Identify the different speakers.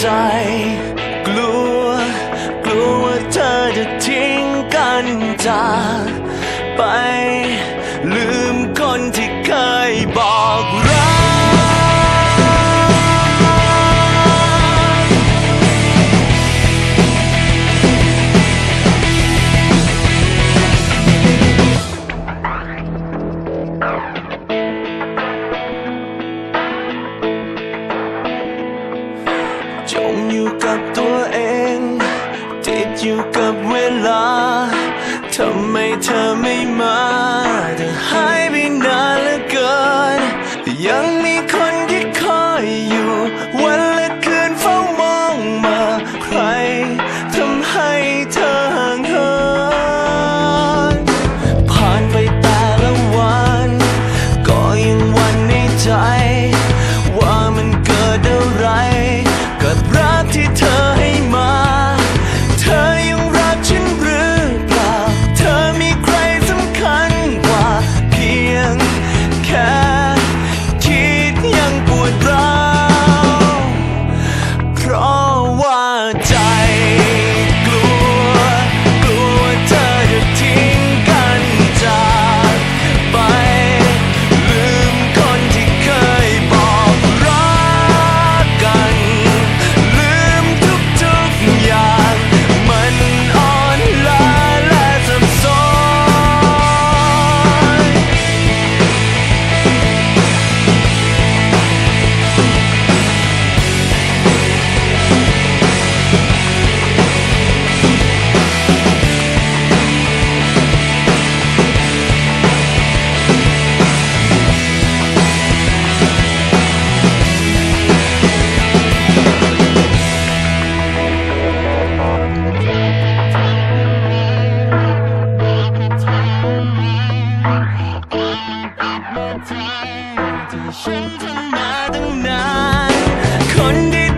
Speaker 1: ใจ กลัว กลัวว่าเธอจะทิ้งกันจากไปหรือับตัวเอง ติดอยู่กับเวลา ทำไมเธอไม่มาเธอหายไปนานเหลือเกิน ยังมีคนที่คอยอยู่ วันและคืนเฝ้ามองมาใคร ที่ฉันทำมาตั้งนานคนดี